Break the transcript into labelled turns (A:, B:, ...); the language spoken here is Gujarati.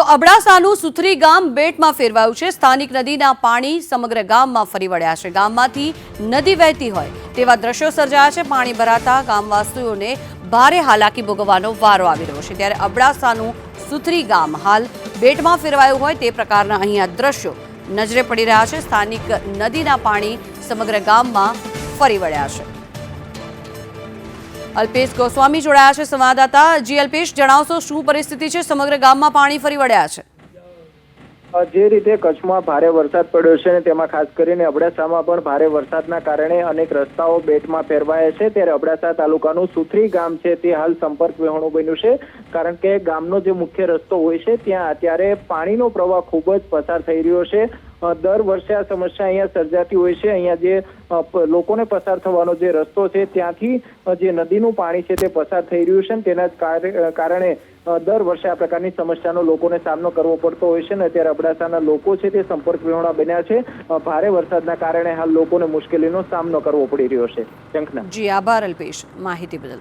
A: તો અબડાસાનું સુથરી ગામ બેટમાં ફેરવાયું છે. સ્થાનિક નદીના પાણી સમગ્ર ગામમાં ફરી વળ્યા છે. ગામમાંથી નદી વહેતી હોય તેવા દ્રશ્યો સર્જાયા છે. પાણી ભરાતા ગામવાસીઓને ભારે હાલાકી ભોગવવાનો વારો આવી રહ્યો છે. ત્યારે અબડાસાનું સુથરી ગામ હાલ બેટમાં ફેરવાયું હોય તે પ્રકારના અહીંયા દ્રશ્યો નજરે પડી રહ્યા છે. સ્થાનિક નદીના પાણી સમગ્ર ગામમાં ફરી વળ્યા છે. અલ્પેશ ગોસ્વામી જોડાયા છે સંવાદદાતા. જી અલ્પેશ, જણાવશો શું પરિસ્થિતિ છે? સમગ્ર ગામમાં પાણી ફરી વળ્યા છે.
B: જે રીતે કચ્છમાં ભારે વરસાદ પડ્યો છે ને તેમાં ખાસ કરીને અબડાસામાં પણ ભારે વરસાદના કારણે અનેક રસ્તાઓ બેટમાં ફેરવાયા છે. ત્યારે અબડાસા તાલુકાનું સુથરી ગામ છે તે હાલ સંપર્ક વિહોણું બન્યું છે. કારણ કે ગામનો જે મુખ્ય રસ્તો હોય છે, ત્યાં અત્યારે પાણીનો પ્રવાહ ખૂબ જ પસાર થઈ રહ્યો છે. દર વર્ષે આ સમસ્યા અહીંયા સર્જાતી હોય છે. અહીંયા જે લોકોને પસાર થવાનો જે રસ્તો છે, ત્યાંથી જે નદીનું પાણી છે તે પસાર થઈ રહ્યું છે તેના કારણે દર વર્ષે આ પ્રકારની સમસ્યાનો લોકોને સામનો કરવો પડતો હોય છે ને અત્યારે અબડાસાના લોકો છે તે સંપર્ક વિહોણા બન્યા છે. ભારે વરસાદના કારણે હાલ લોકોને મુશ્કેલીનો સામનો કરવો પડી રહ્યો છે. શંખના
A: જી, આભાર અલ્પેશ. માહિતી બદલ.